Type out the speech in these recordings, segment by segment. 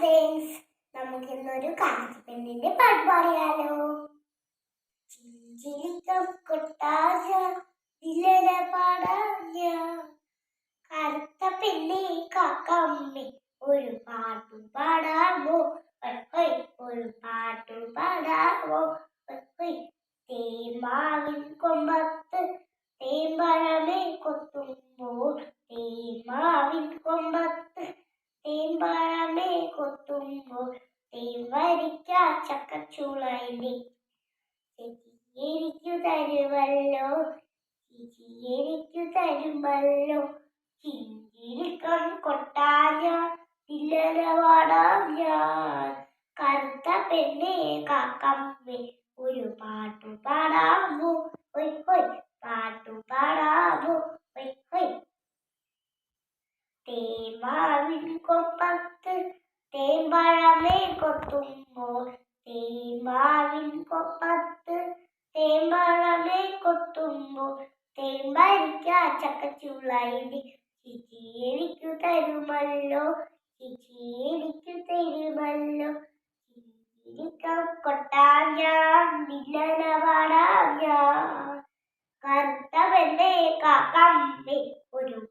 Friends നമുക്ക് ഇന്നൊരു കാഞ്ചിപ്പെണ്ണിന്റെ പാട്ട് പാടിയാലോ. കറുത്ത പെണ്ണെ കാക്കമ്മേ ഒരു പാട്ടു പാടാമോ? ഒരു പാട്ടു പാടാമോ ഹൊയ് തേമാവിൻ കൊമ്പത്ത് തേമ്പഴമേ കൊത്തുമ്പോൾ തേമാവിൻ കൊമ്പത്ത് തേമ്പഴമേ കൊത്തുമ്പോൾ തീവരിക്ക ചക്കച്ചുളയിലെ എനിക്കു തരുമല്ലോ എനിക്കു തരുമല്ലോ. ചിഞ്ചിരിക്കം കൊട്ടാഞ്ഞ തില്ലനവാടാം ഞാൻ കറുത്ത പെണ്ണേ കാക്കമ്മേ ഒരു പാട്ടു പാടാമോ തേമാവിൻ കൊമ്പത്ത് തേമ്പഴമേ കൊത്തുമ്പോൾ തേമാവിൻ കൊമ്പത്ത് തേമ്പഴമേ കൊത്തുമ്പോൾ തേമ്പരിക്ക ചക്കച്ചുളയിലെ ചിച്ചി എനിക്കു തരുമല്ലോ ചിച്ചി എനിക്കു തരുമല്ലോ ചിരിക്കം ഞാൻ വില്ലന പാടാം ഞാൻ കറുത്ത പെണ്ണെ കാക്കമ്മേ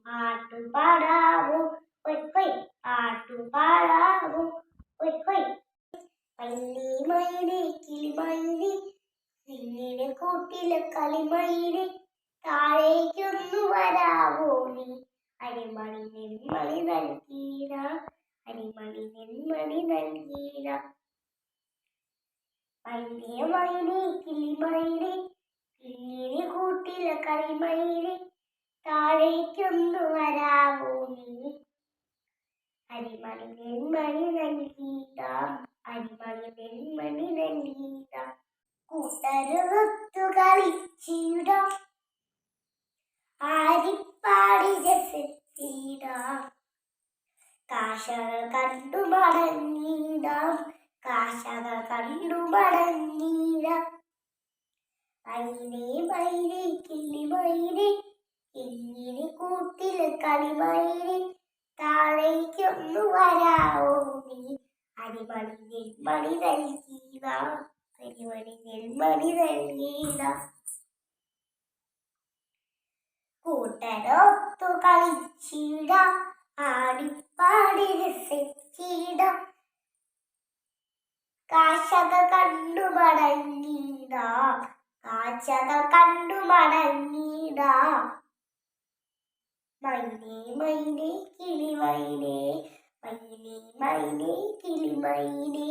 ഒരു പാട്ടു പാടാമോ ഒയ് കൊയ് പാട്ടു പാടാമോ ഒയ് കൊയ് പല്ലി മയിലേ കിളിമയിലേ പിന്നിലെ കൂട്ടിലെ കളിമയിലെ താഴേക്കൊന്നു വരാവോ നീ. അരിമണി നെന്മണി നൽകീന അരിമണി നെന്മണി നൽകീന പല്ലിയ മയിലെ കിളിമയിലെ പിന്നിലെ കൂട്ടിലെ കളിമയിലെ അരിമണി നെന്മണി നൽകിയിടാം അരിമണി നെന്മണി നൽകിയിടാം കൂട്ടരുത്തു കളിച്ചിടാം. ആരിപ്പാടി രസത്തിടാം. കാശകൾ കണ്ടു മടങ്ങിടാം. കാശകൾ കണ്ടു മടങ്ങിടാം. മയിലേ മയിലേ കിങ്ങിനി കൂട്ടിൽ താഴേക്ക് താഴേക്കൊന്നു വരാവോ നീ? അരിമണി നെൽമണി നൽകിയത. അരിമണി നെൽമണി നൽകീത കൂട്ടരൊത്തു കളിച്ചിട ആടിപ്പാടി രസിച്ചിട. കാശക കണ്ടു മടങ്ങിട. കാശക കണ്ടു മടങ്ങിട. മൈനേ മൈനേ കിളി മൈനേ മൈനേ മൈനേ കിളി മൈനേ